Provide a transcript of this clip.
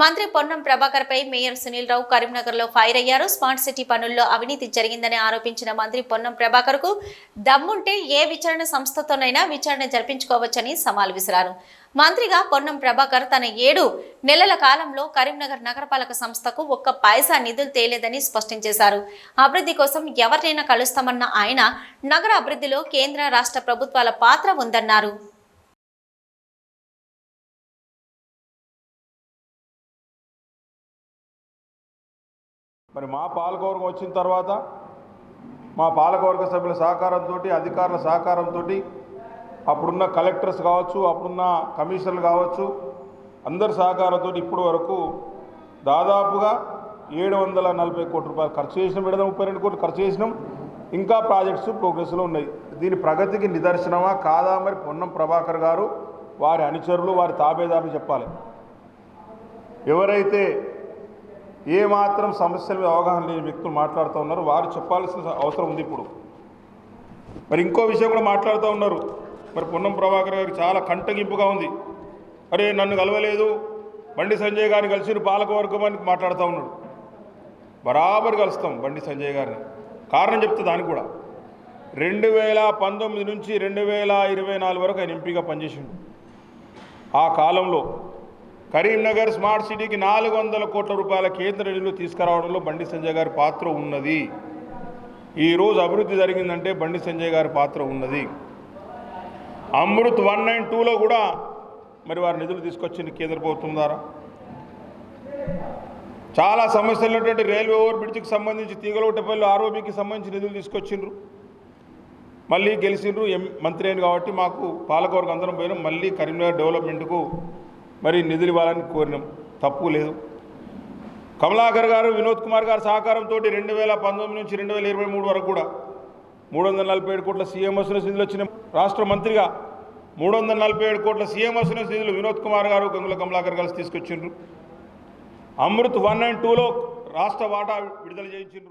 మంత్రి పొన్నం ప్రభాకర్ పై మేయర్ సునీల్ రావు కరీంనగర్లో ఫైర్ అయ్యారు. స్మార్ట్ సిటీ పనుల్లో అవినీతి జరిగిందని ఆరోపించిన మంత్రి పొన్నం ప్రభాకర్కు దమ్ముంటే ఏ విచారణ సంస్థతోనైనా విచారణ జరిపించుకోవచ్చని సవాల్ విసిరారు. మంత్రిగా పొన్నం ప్రభాకర్ తన ఏడు నెలల కాలంలో కరీంనగర్ నగరపాలక సంస్థకు ఒక్క పైసా నిధులు తేలేదని స్పష్టం చేశారు. అభివృద్ధి కోసం ఎవరినైనా కలుస్తామన్న ఆయన నగర అభివృద్ధిలో కేంద్ర రాష్ట్ర ప్రభుత్వాల పాత్ర ఉందన్నారు. మరి మా పాలకవర్గం వచ్చిన తర్వాత మా పాలకవర్గ సభ్యుల సహకారంతో అధికారుల సహకారంతో అప్పుడున్న కలెక్టర్స్ కావచ్చు అప్పుడున్న కమిషనర్లు కావచ్చు అందరి సహకారంతో ఇప్పటి వరకు దాదాపుగా ఏడు వందల నలభై కోట్ల రూపాయలు ఖర్చు చేసినాం ఏడు ముప్పై రెండు కోట్లు ఖర్చు చేసినాం. ఇంకా ప్రాజెక్ట్స్ ప్రోగ్రెస్లో ఉన్నాయి. దీని ప్రగతికి నిదర్శనమా కాదా మరి పొన్నం ప్రభాకర్ గారు? వారి అనుచరులు వారి తాబేదారులు చెప్పాలి. ఎవరైతే ఏ మాత్రం సమస్యల మీద అవగాహన లేని వ్యక్తులు మాట్లాడుతూ ఉన్నారు. వారు చెప్పాల్సిన అవసరం ఉంది ఇప్పుడు. మరి ఇంకో విషయం కూడా మాట్లాడుతూ ఉన్నారు. మరి పొన్నం ప్రభాకర్ గారికి చాలా కంటగింపుగా ఉంది. అరే నన్ను కలవలేదు. బండి సంజయ్ గారిని కలిసి పాలకవర్గం అని మాట్లాడుతూ ఉన్నాడు. బరాబర్ కలుస్తాం బండి సంజయ్ గారిని. కారణం చెప్తే దానికి కూడా. రెండు వేల పంతొమ్మిది నుంచి రెండు వేల ఇరవై నాలుగు వరకు ఆయన ఎంపీగా పనిచేసిండు. ఆ కాలంలో కరీంనగర్ స్మార్ట్ సిటీకి నాలుగు వందల కోట్ల రూపాయల కేంద్ర నిధులు తీసుకురావడంలో బండి సంజయ్ గారి పాత్ర ఉన్నది. ఈరోజు అభివృద్ధి జరిగిందంటే బండి సంజయ్ గారి పాత్ర ఉన్నది. అమృత్ వన్ నైన్ టూలో కూడా మరి వారి నిధులు తీసుకొచ్చింది కేంద్ర ప్రభుత్వం ద్వారా. చాలా సమస్యలు ఉన్నటువంటి రైల్వే ఓవర్ బ్రిడ్జ్కి సంబంధించి తీగలొట్టపల్లి ఆర్ఓబికి సంబంధించి నిధులు తీసుకొచ్చిండ్రు. మళ్ళీ గెలిచిండ్రు ఎం మంత్రి అయిన కాబట్టి మాకు పాలకవర్గం అందరం పోయినాం. మళ్ళీ కరీంనగర్ డెవలప్మెంట్కు మరి నిధులు ఇవ్వాలని కోరినాం. తప్పు లేదు. కమలాకర్ గారు వినోద్ కుమార్ గారి సహకారంతో రెండు వేల పంతొమ్మిది నుంచి రెండు వేల ఇరవై మూడు వరకు కూడా మూడు వందల నలభై ఏడు కోట్ల సీఎం అసునెస్ నిధులు వచ్చిన రాష్ట్ర మంత్రిగా మూడు వందల నలభై ఏడు కోట్ల సీఎం అసునెస్ నిధులు వినోద్ కుమార్ గారు గంగుల కమలాకర్ కలిసి తీసుకొచ్చిండ్రు. అమృత్ వన్ అండ్ టూలో రాష్ట్ర వాటా విడుదల చేయించిండ్రు.